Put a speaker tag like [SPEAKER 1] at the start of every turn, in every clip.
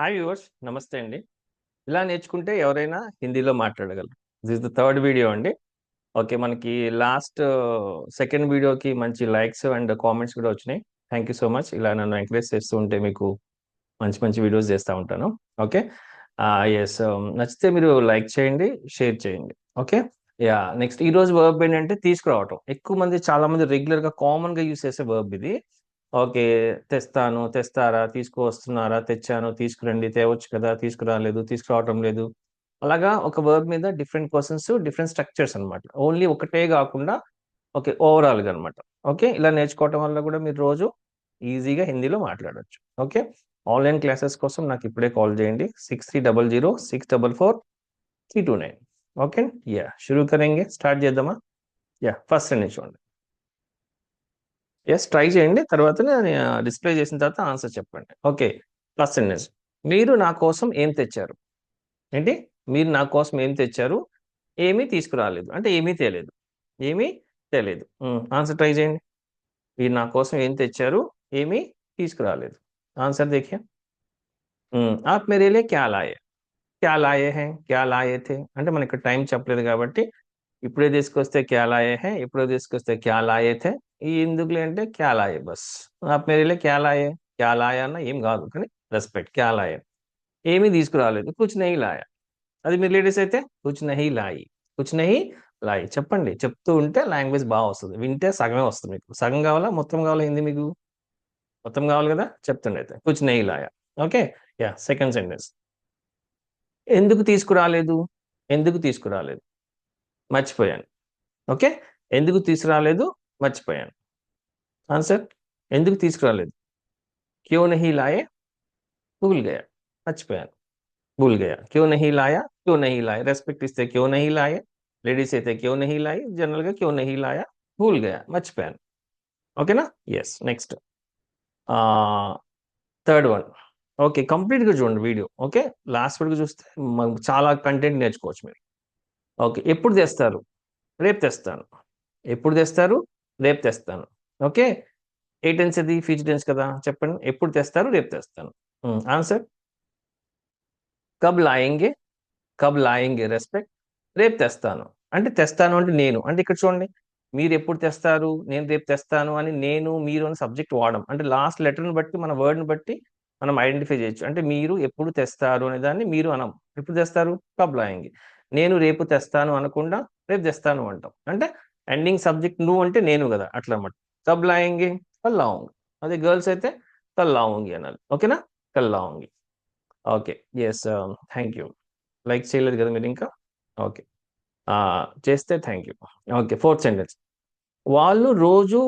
[SPEAKER 1] Hi viewers నమస్తే అండి. ఇలా నేర్చుకుంటే ఎవరైనా హిందీలో మాట్లాడగలరు. దిస్ ద థర్డ్ వీడియో అండి. ఓకే మనకి లాస్ట్ సెకండ్ వీడియోకి మంచి లైక్స్ అండ్ కామెంట్స్ కూడా వచ్చినాయి. థ్యాంక్ యూ సో మచ్ ఇలా నన్ను ఎంకరేజ్ చేస్తూ ఉంటే మీకు మంచి మంచి వీడియోస్ చేస్తూ ఉంటాను. ఓకే ఎస్ ah, um, నచ్చితే మీరు లైక్ చేయండి షేర్ చేయండి. ఓకే యా నెక్స్ట్ ఈ రోజు వర్బ్ ఏంటంటే తీసుకురావటం. ఎక్కువ మంది చాలా మంది రెగ్యులర్గా కామన్గా యూస్ చేసే వర్బ్ ఇది. ఓకే తెస్తాను తెస్తారా తీసుకువస్తున్నారా తెచ్చాను తీసుకురండి తేవచ్చు కదా తీసుకురాలేదు తీసుకురావటం లేదు. అలాగా ఒక వర్బ్ మీద డిఫరెంట్ క్వశ్చన్స్ డిఫరెంట్ స్ట్రక్చర్స్ అన్నమాట. ఓన్లీ ఒకటే కాకుండా ఓకే ఓవరాల్గా అనమాట ఓకే ఇలా నేర్చుకోవటం వల్ల కూడా మీరు రోజు ఈజీగా హిందీలో మాట్లాడచ్చు. ఓకే ఆన్లైన్ క్లాసెస్ కోసం నాకు ఇప్పుడే కాల్ చేయండి. Six three double zero six double four three two nine. Okay yeah షురూ కరెంగే స్టార్ట్ చేద్దామా? యా ఫస్ట్ నుంచి చూడండి. ఎస్ ట్రై చేయండి తర్వాత డిస్ప్లే చేసిన తర్వాత ఆన్సర్ చెప్పండి ఓకే ఫస్ట్ సెంటెన్స్ మీరు నా కోసం ఏం తెచ్చారు ఏంటి మీరు నా కోసం ఏం తెచ్చారు ఏమీ తీసుకురాలేదు అంటే ఏమీ తేలేదు ఏమీ తేలేదు ఆన్సర్ ట్రై చేయండి మీరు నా కోసం ఏం తెచ్చారు ఏమీ తీసుకురాలేదు ఆన్సర్ देखिए आप मेरे लिए क्या लाए क्या लाए हैं क्या लाए थे అంటే మనకి ఇక్కడ టైం చెప్పలేదు కాబట్టి ఇప్పుడే తీసుకొస్తే క్యా లాయే హే ఇప్పుడే తీసుకొస్తే క్యా లాయే థే ఈ ఎందుకులే అంటే క్యా లాయే బస్. ఆప్ మేరేలే క్యా లాయే క్యా లాయా అన్న ఏం కాదు కానీ రెస్పెక్ట్ క్యా లాయే ఏమీ తీసుకురాలేదు కూర్చునేయి లాయ లాయా. అది మీరు లేడీస్ అయితే కుచ్ లాయి కుచ్ లాయి. చెప్పండి చెప్తూ ఉంటే లాంగ్వేజ్ బాగా వస్తుంది వింటే సగమే వస్తుంది మీకు. సగం కావాలా మొత్తం కావాలా హిందీ మీకు? మొత్తం కావాలి కదా చెప్తుండే అయితే కుచ్ లాయ లాయా. ఓకే? Yeah second sentence. ఎందుకు తీసుకురాలేదు? ఎందుకు తీసుకురాలేదు? మర్చిపోయాను. ఓకే? ఎందుకు తీసుకురాలేదు? మర్చిపోయాను. ఆన్సర్? ఎందుకు తీసుకురాలేదు? క్యూ నహీ లాయే? భూల్ గయా. మర్చిపోయాను. భూల్ గయా. క్యూ నహీ లాయా? క్యూ నహీ లాయా. రెస్పెక్ట్ ఇస్తే క్యూ నహీ లాయే. లేడీస్ అయితే క్యూ నహీ లాయి. జనరల్గా క్యూ నహీ లాయా. భూల్ గయా. మర్చిపోయాను. ఓకేనా? Yes next third one okay. కంప్లీట్గా చూడండి వీడియో. ఓకే? లాస్ట్ వరకు చూస్తే చాలా కంటెంట్ నేర్చుకోవచ్చు మీరు. ఓకే ఎప్పుడు తెస్తారు? రేపు తెస్తాను. ఎప్పుడు తెస్తారు? రేపు తెస్తాను. ఓకే? ఏ టెన్స్ అది? ఫ్యూచర్ టెన్స్ కదా? చెప్పండి. ఎప్పుడు తెస్తారు? రేపు తెస్తాను. ఆన్సర్? కబ్ లాయింగే కబ్ లాయింగే రెస్పెక్ట్. రేపు తెస్తాను. అంటే తెస్తాను అంటే నేను. అంటే ఇక్కడ చూడండి. మీరు ఎప్పుడు తెస్తారు? నేను రేపు తెస్తాను అని నేను మీరు అని సబ్జెక్ట్ వాడడం. అంటే లాస్ట్ లెటర్ని బట్టి మన వర్డ్ని బట్టి మనం ఐడెంటిఫై చేయొచ్చు. అంటే మీరు ఎప్పుడు తెస్తారు అనే దాన్ని మీరు అనం. ఎప్పుడు తెస్తారు? కబ్ లాయింగే. నేను రేపు తెస్తాను అనకుండా రేపు తెస్తాను అంటాం. అంటే ఎండింగ్ సబ్జెక్ట్ నువ్వు అంటే నేను కదా అట్లా అన్నమాట కబ్ కల్లాంగి. అదే గర్ల్స్ అయితే కల్లాంగి అనాలి. ఓకేనా? కల్లాంగి. Okay. Yes thank you like చేయలేదు కదా మీరు ఇంకా? ఓకే. చేస్తే thank you okay fourth sentence వాళ్ళు రోజు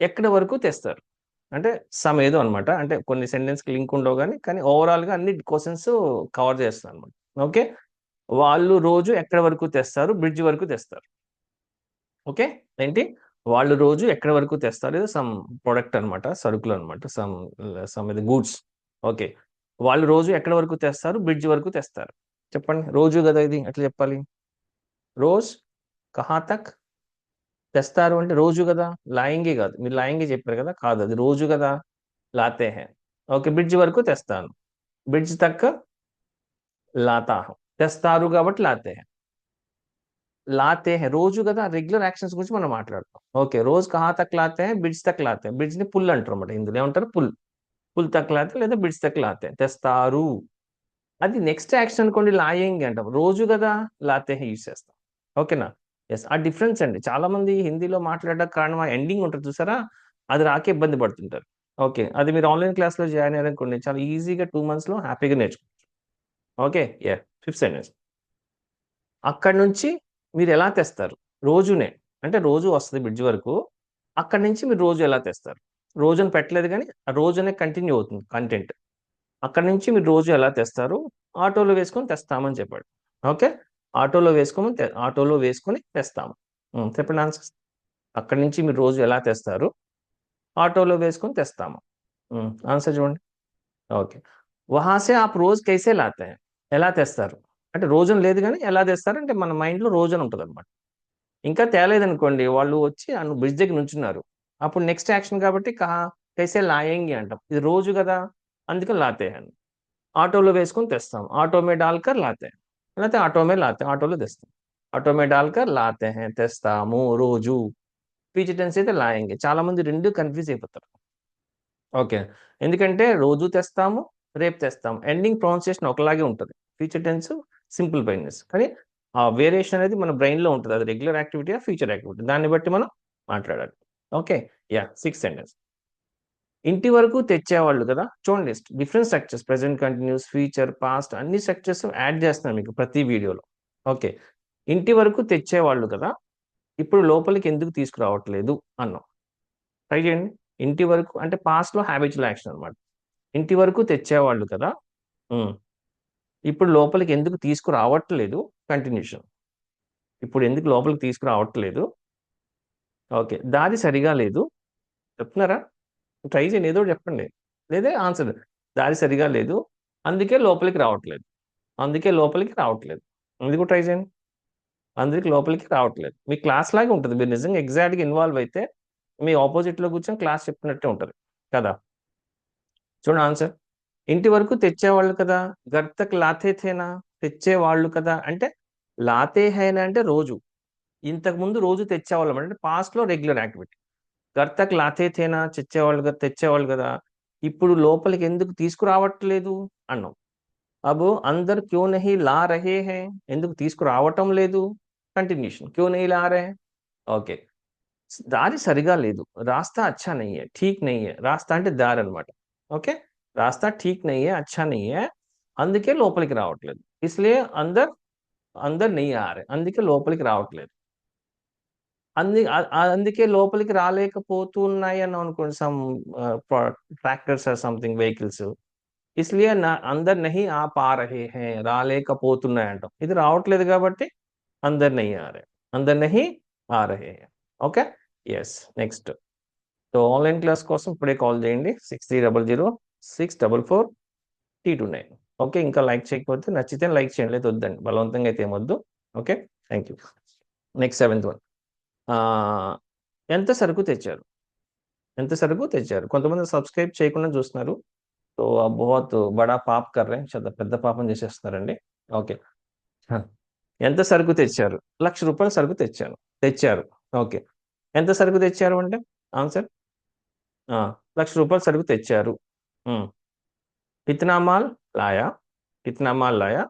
[SPEAKER 1] ఎక్కడి వరకు తెస్తారు? అంటే సమ్ ఏదో అనమాట. అంటే కొన్ని సెంటెన్స్కి లింక్ ఉండవు కానీ కానీ ఓవరాల్గా అన్ని క్వశ్చన్స్ కవర్ చేస్తాను అనమాట ఓకే? వాళ్ళు రోజు ఎక్కడ వరకు తెస్తారు? బ్రిడ్జ్ వరకు తెస్తారు. ఓకే? ఏంటి? వాళ్ళు రోజు ఎక్కడ వరకు తెస్తారు? ఇది సమ్ ప్రొడక్ట్ అనమాట సరుకులు అనమాట సమ్ సమ్ ఇది గూడ్స్. ఓకే. వాళ్ళు రోజు ఎక్కడ వరకు తెస్తారు? బ్రిడ్జ్ వరకు తెస్తారు. చెప్పండి. రోజు కదా ఇది? ఎట్లా చెప్పాలి? రోజ్ కహా తక్ తెస్తారు అంటే రోజు కదా? లాయింగే కాదు. మీరు లాయింగే చెప్పారు కదా? కాదు అది. రోజు కదా? లాతే హే ఓకే. బ్రిడ్జ్ వరకు తెస్తాను. బ్రిడ్జ్ తక్క లాతాహం తెస్తారు కాబట్టి లాతే లాతే హే. రోజు కదా రెగ్యులర్ యాక్షన్స్ గురించి మనం మాట్లాడతాం. ఓకే రోజు కహా తక్ లాతే హే బ్రిడ్జ్ తక్ లాతే ని పుల్ అంటారు అనమాట ఇందులో. ఏమంటారు? పుల్. పుల్ తక్ లాతే లేదా బిడ్స్ తక్ లాతే తెస్తారు. అది నెక్స్ట్ యాక్షన్ అనుకోండి లాయింగ్ అంటాం. రోజు కదా లాతే హే యూస్ చేస్తాం. ఓకేనా? ఎస్ ఆ డిఫరెన్స్ అండి. చాలా మంది హిందీలో మాట్లాడడానికి కారణం ఆ ఎండింగ్ ఉంటుంది చూసారా? అది రాకే ఇబ్బంది పడుతుంటారు. ఓకే. అది మీరు ఆన్లైన్ క్లాస్లో జాయిన్ అయ్యారనుకోండి చాలా ఈజీగా టూ మంత్స్లో హ్యాపీగా నేర్చుకోవచ్చు ఓకే యా ఫిఫ్త్ సెంటెన్స్ అక్కడి నుంచి మీరు ఎలా తెస్తారు? రోజునే అంటే రోజు వస్తుంది బ్రిడ్జ్ వరకు అక్కడి నుంచి మీరు రోజు ఎలా తెస్తారు? రోజుని పెట్టలేదు కానీ ఆ రోజునే కంటిన్యూ అవుతుంది కంటెంట్ అక్కడి నుంచి మీరు రోజు ఎలా తెస్తారు? ఆటోలో వేసుకొని తెస్తామని చెప్పాడు. ఓకే? ఆటోలో వేసుకోమని ఆటోలో వేసుకొని తెస్తాము. Hmm, చెప్పండి ఆన్సర్ అక్కడి నుంచి మీరు రోజు ఎలా తెస్తారు? ఆటోలో వేసుకొని తెస్తాము. Hmm, ఆన్సర్ చూడండి. ఓకే. వహాసే ఆప్ రోజు కైసే లాతే ఎలా తెస్తారు? అంటే రోజున లేదు కానీ ఎలా తెస్తారు? అంటే మన మైండ్లో రోజున ఉంటుంది అనమాట ఇంకా తేలేదనుకోండి వాళ్ళు వచ్చి బ్రిడ్జ్ దగ్గర నుంచున్నారు. అప్పుడు నెక్స్ట్ యాక్షన్ కాబట్టి కా కైసే లాయంగి అంటాం. ఇది రోజు కదా? అందుకని లాతే అని ఆటోలో వేసుకొని తెస్తాం. ఆటో మే డాల్కర్ లాతే లేకపోతే ఆటో మే లాతే ఆటోలో తెస్తాం. ఆటో మే డాల్కర్ లాతే తెస్తాము రోజు. ఫ్యూచర్ టెన్స్ అయితే లాయంగి. చాలా మంది రెండు కన్ఫ్యూజ్ అయిపోతారు. ఓకే. ఎందుకంటే రోజు తెస్తాము రేపు తెస్తాము ఎండింగ్ ప్రొనౌన్సియేషన్ ఒకలాగే ఉంటుంది. ఫ్యూచర్ టెన్స్ సింపుల్ బ్రైన్నెస్ కానీ ఆ వేరియేషన్ అనేది మన బ్రెయిన్లో ఉంటుంది. అది రెగ్యులర్ యాక్టివిటీ ఫ్యూచర్ యాక్టివిటీ దాన్ని బట్టి మనం మాట్లాడాలి. ఓకే యా సిక్స్ సెంటెన్స్ ఇంటి వరకు తెచ్చేవాళ్ళు కదా? చూడండి different structures present continuous future past అన్ని స్ట్రక్చర్స్ యాడ్ చేస్తున్నాం మీకు ప్రతి వీడియోలో ఓకే ఇంటి వరకు తెచ్చేవాళ్ళు కదా? ఇప్పుడు లోపలికి ఎందుకు తీసుకురావట్లేదు? అన్నాం. ట్రై చేయండి. ఇంటి వరకు అంటే పాస్ట్లో హ్యాబిచువల్ యాక్షన్ అనమాట ఇంటి వరకు తెచ్చేవాళ్ళు కదా? ఇప్పుడు లోపలికి ఎందుకు తీసుకురావట్లేదు? కంటిన్యూషన్ ఇప్పుడు ఎందుకు లోపలికి తీసుకురావట్లేదు? ఓకే. దారి సరిగా లేదు. చెప్తున్నారా? ట్రై చేయండి. ఏదో ఒకటి చెప్పండి. లేదే ఆన్సర్. దారి సరిగా లేదు. అందుకే లోపలికి రావట్లేదు. అందుకే లోపలికి రావట్లేదు. అందుకు ట్రై చేయండి? అందుకే లోపలికి రావట్లేదు. మీ క్లాస్ లాగే ఉంటుంది. మీరు నిజంగా ఎగ్జాక్ట్గా ఇన్వాల్వ్ అయితే మీ ఆపోజిట్లో కూర్చొని క్లాస్ చెప్పినట్టే ఉంటుంది. కదా? చూడండి ఆన్సర్. ఇంటి వరకు తెచ్చేవాళ్ళు కదా గర్తక్ లాతేథేనా తెచ్చేవాళ్ళు కదా. అంటే లాతేహైనా అంటే రోజు. ఇంతకుముందు రోజు తెచ్చేవాళ్ళం. అంటే పాస్ట్లో లో రెగ్యులర్ యాక్టివిటీ గర్తక్ లాతేథేనా తెచ్చేవాళ్ళు కదా తెచ్చేవాళ్ళు కదా. ఇప్పుడు లోపలికి ఎందుకు తీసుకురావట్లేదు? అన్నాం. అబో అందరు క్యూ నహి లా రహే హే? ఎందుకు తీసుకురావటం లేదు? కంటిన్యూషన్ క్యూ నహి లా రహే? ఓకే. దారి సరిగా లేదు. రాస్తా అచ్చా నయ్యే ఠీక్ నయ్యే రాస్తా అంటే దారి అనమాట ఓకే? రాస్తా ఠీక్ నహీ అచ్చా నహీ అందుకే లోపలికి రావట్లేదు. ఇస్లే అందర్ అందరు నెయ్యి ఆరే అందుకే లోపలికి రావట్లేదు. అందు అందుకే లోపలికి రాలేకపోతున్నాయి అని అనుకోండి some tractors or something vehicles. ఇస్లియే నా అందరు నహి ఆ పారహే హే రాలేకపోతున్నాయి అంటాం. ఇది రావట్లేదు కాబట్టి అందరు నహి ఆరే రహే అందరు నహి ఆరహే okay? Yes next so online class కోసం ఇప్పుడే కాల్ చేయండి. Six three double zero six double four three two nine okay ఇంకా లైక్ చేయకపోతే నచ్చితే లైక్ చేయండి లేదు వద్దండి. బలవంతంగా అయితే ఏమొద్దు okay thank you next seventh one ఎంత సరుకు తెచ్చారు? ఎంత సరుకు తెచ్చారు? కొంతమంది సబ్స్క్రైబ్ చేయకుండా చూస్తున్నారు. సో బహుత్ బడా పాప్ కర్రే చాలా పెద్ద పాపం చేసేస్తున్నారండి. ఓకే ఎంత సరుకు తెచ్చారు? లక్ష రూపాయల సరుకు తెచ్చాను తెచ్చారు. ఓకే ఎంత సరుకు తెచ్చారు అంటే ఆన్సర్? లక్ష రూపాయల సరుకు తెచ్చారు. ఉమ్. కితనా మాల్ లాయా కితనా మాల్ లాయా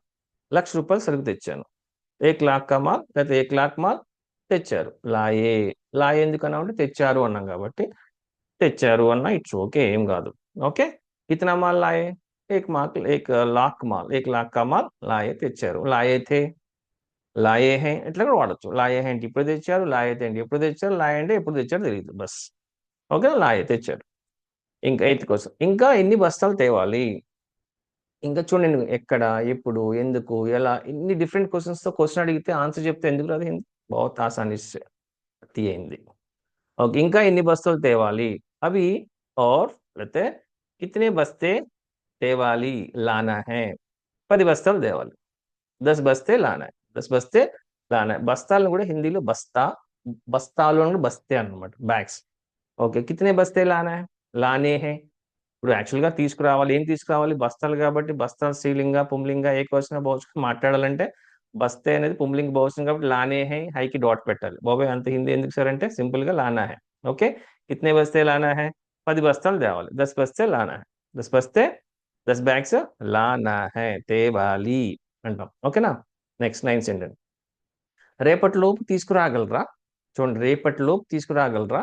[SPEAKER 1] లక్ష రూపాయలు సరుకు తెచ్చాను ఏక్ లాక్ కా మాల్ లేకపోతే ఏక్ లాక్ మాల్ తెచ్చారు లాయే లాయే ఎందుకన్నా అంటే తెచ్చారు అన్నాం కాబట్టి తెచ్చారు అన్న ఇట్స్ ఓకే ఏం కాదు ఓకే కితనా మాల్ లాయే ఏక్ మాక్ ఏక్ లాక్ మాల్ ఏక్ లాక్ కా మాల్ లాయే తెచ్చారు లాయే థే లాయే హే ఇట్లా కూడా వాడచ్చు లాయే హే అంటే ఇప్పుడు తెచ్చారు లాయే అంటే ఎప్పుడు తెచ్చారు లాయే అంటే ఎప్పుడు తెచ్చారు తెలియదు బస్ ఓకే లాయే తెచ్చారు ఇంకా ఎయిత్ కోసం ఇంకా ఎన్ని బస్తాలు తేవాలి? ఇంకా చూడండి ఎక్కడ ఎప్పుడు ఎందుకు ఎలా ఇన్ని డిఫరెంట్ క్వశ్చన్స్తో క్వశ్చన్ అడిగితే ఆన్సర్ చెప్తే ఎందుకు రాదు? బహుత్ ఆసాని అయింది ఓకే ఇంకా ఎన్ని బస్తాలు తేవాలి? అవి ఆర్ లేతే కితనే బస్తే తేవాలి లానా హే? పది బస్తాలు తేవాలి. దస్ బస్తే లానా దస్ బస్తే లానా బస్తాలను కూడా హిందీలో బస్తా బస్తాలు అని బస్తే అనమాట బ్యాగ్స్ ఓకే కితనే బస్తే లానా లానే హే. ఇప్పుడు యాక్చువల్గా తీసుకురావాలి ఏం తీసుకురావాలి? బస్తాలు కాబట్టి బస్తాలు స్త్రీలింగ పుంలింగ ఏ క్వశ్చన్ బహుశా మాట్లాడాలంటే బస్తే అనేది పుంలింగ బహుశం కాబట్టి లానే హై హైకి డాట్ పెట్టాలి. బాబాయ్ అంత హిందీ ఎందుకు సార్ అంటే సింపుల్గా లానా హై. ఓకే? కితనే బస్తే లానా హై? పది బస్తాలు తేవాలి. దస్ బస్తే లానా హై? దస్ బస్తే దస్ బ్యాగ్స్ లానా హై తేవాలి అంటాం. ఓకేనా? Next nine sentence. రేపటిలోపు తీసుకురాగలరా? చూడండి రేపటిలోపు తీసుకురాగలరా?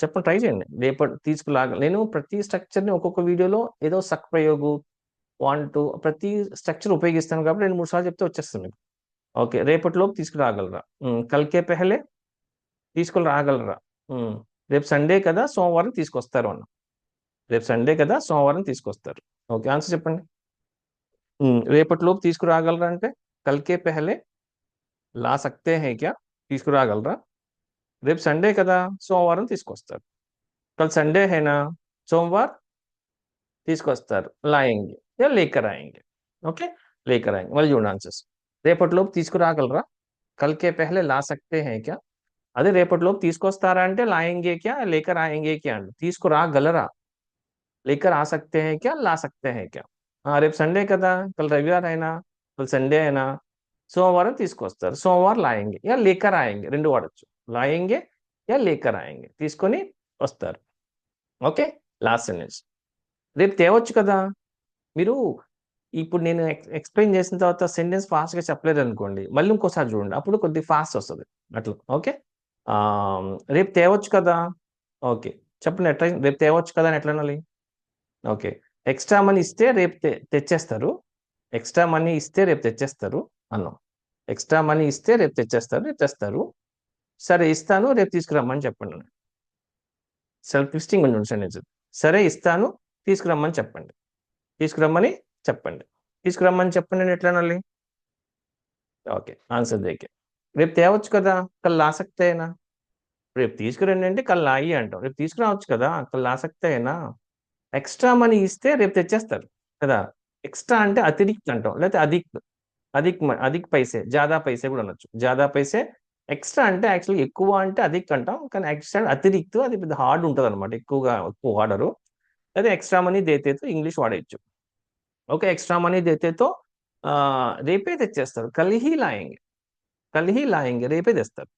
[SPEAKER 1] చెప్పండి ట్రై చేయండి. రేపటి తీసుకురాగ నేను ప్రతి స్ట్రక్చర్ని ఒక్కొక్క వీడియోలో ఏదో సక్ ప్రయోగు వన్ టూ ప్రతి స్ట్రక్చర్ ఉపయోగిస్తాను కాబట్టి రెండు మూడు సార్లు చెప్తే వచ్చేస్తుంది మీకు. ఓకే రేపటిలోపు తీసుకురాగలరా? కల్కే పెహలే తీసుకుని రాగలరా రేపు సండే కదా సోమవారం తీసుకొస్తారు అన్న. రేపు సండే కదా సోమవారం తీసుకొస్తారు. ఓకే ఆన్సర్ చెప్పండి. రేపటిలోపు తీసుకురాగలరా అంటే కల్కే పెహలే లా సక్తే హే క్యా? తీసుకురాగలరా? రేపు సండే కదా సోమవారం తీసుకొస్తారు. కల్ సండే హేనా సోమవార్ తీసుకొస్తారు. లాయింగే యా ఓకే లేకర్ మళ్ళీ చూడండి ఆన్సర్స్ రేపటిలోపు తీసుకురాగలరా? కల్కే పెహలే లా సక్తే హే క్యా? అదే రేపటిలోపు తీసుకొస్తారా అంటే లాయంగే క్యా లేకర్ ఆయంగే క్యా అండి? తీసుకురాగలరా? లేకర్ ఆ సక్తే హే క్యా లా సక్తే హే క్యా? రేపు సండే కదా కల్ రవివారం అయినా కల్ సండే అయినా సోమవారం తీసుకొస్తారు. సోమవారం లాయంగే యా లేకర్ రెండు వాడచ్చు. లాయంగే యా లేకర్ ఆయంగే తీసుకొని వస్తారు. ఓకే? Last sentence. రేపు తేవచ్చు కదా? మీరు ఇప్పుడు నేను ఎక్స్ప్లెయిన్ చేసిన తర్వాత సెంటెన్స్ ఫాస్ట్గా చెప్పలేదు అనుకోండి మళ్ళీ ఇంకోసారి చూడండి. అప్పుడు కొద్దిగా ఫాస్ట్ వస్తుంది. అట్లా. ఓకే? రేపు తేవచ్చు కదా? ఓకే. చెప్పండి ఎట్లా రేపు తేవచ్చు కదా అని ఎట్లా అనాలి? ఓకే. ఎక్స్ట్రా మనీ ఇస్తే రేపు తెచ్చేస్తారు. ఎక్స్ట్రా మనీ ఇస్తే రేపు తెచ్చేస్తారు అన్నాం. ఎక్స్ట్రా మనీ ఇస్తే రేపు తెచ్చేస్తారు రేపు తెస్తారు సరే ఇస్తాను రేపు తీసుకురమ్మని చెప్పండి. సెల్ఫ్ లిస్టింగ్ కొంచెం సెంటెన్స్ సరే ఇస్తాను తీసుకురమ్మని చెప్పండి. తీసుకురమ్మని చెప్పండి. తీసుకురమ్మని చెప్పండి అని ఎట్లా ఓకే ఆన్సర్ దేకే రేపు తేవచ్చు కదా కళ్ళు ఆసక్తి అయినా? రేపు తీసుకురండి అంటే కళ్ళు అయ్యి అంటాం. రేపు తీసుకురావచ్చు కదా కళ్ళు ఆసక్తి అయినా? ఎక్స్ట్రా మనీ ఇస్తే రేపు తెచ్చేస్తారు కదా. ఎక్స్ట్రా అంటే అతిరిక్త్ అంటాం లేకపోతే అధిక్ అధిక్ అధిక్ పైసే జాదా పైసే కూడా అనొచ్చు. జాదా పైసే ఎక్స్ట్రా అంటే యాక్చువల్లీ ఎక్కువ అంటే అధిక్ అంటాం. కానీ ఎక్స్ట్రా అతిరిక్తు అది పెద్ద హార్డ్ ఉంటుంది అనమాట ఎక్కువగా ఎక్కువ వాడరు. అదే ఎక్స్ట్రా మనీ దేతేతో ఇంగ్లీష్ వాడేయచ్చు. ఓకే ఎక్స్ట్రా మనీ దేతేతో రేపే తెచ్చేస్తారు. కలిహి లాయంగి. కలిహి లాయంగి రేపే తెస్తారు.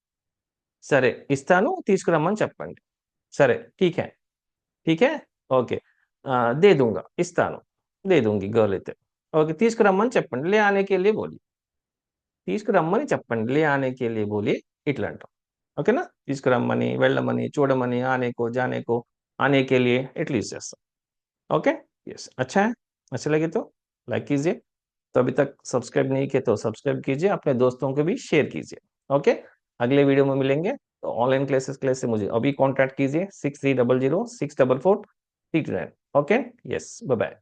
[SPEAKER 1] సరే ఇస్తాను తీసుకురమ్మని చెప్పండి. సరే ఠీకే. ఠీకే? ఓకే. దే దూంగా. ఇస్తాను. దే దూంగి గర్ల్ అయితే. ఓకే తీసుకురమ్మని చెప్పండి. లే ఆనేకి వెళ్ళి బోలి. తీసుకురమ్మని చెప్పండి లే ఆనేకి వెళ్ళి బోలి ఇట్లా అంటాం ఓకేనా తీసుకురమ్మని వెళ్ళమని చూడమని ఆనేకో జానేకో ఆనేకి వెళ్ళి ఇట్లా యూజ్ చేస్తాం ओके यस अच्छा है अच्छा लगे तो लाइक कीजिए तो अभी तक सब्सक्राइब नहीं किए तो सब्सक्राइब कीजिए अपने दोस्तों को भी शेयर कीजिए ओके अगले वीडियो में मिलेंगे तो ऑनलाइन क्लासेस क्लास से मुझे अभी कांटेक्ट कीजिए six three double zero six double four three two nine okay yes bye bye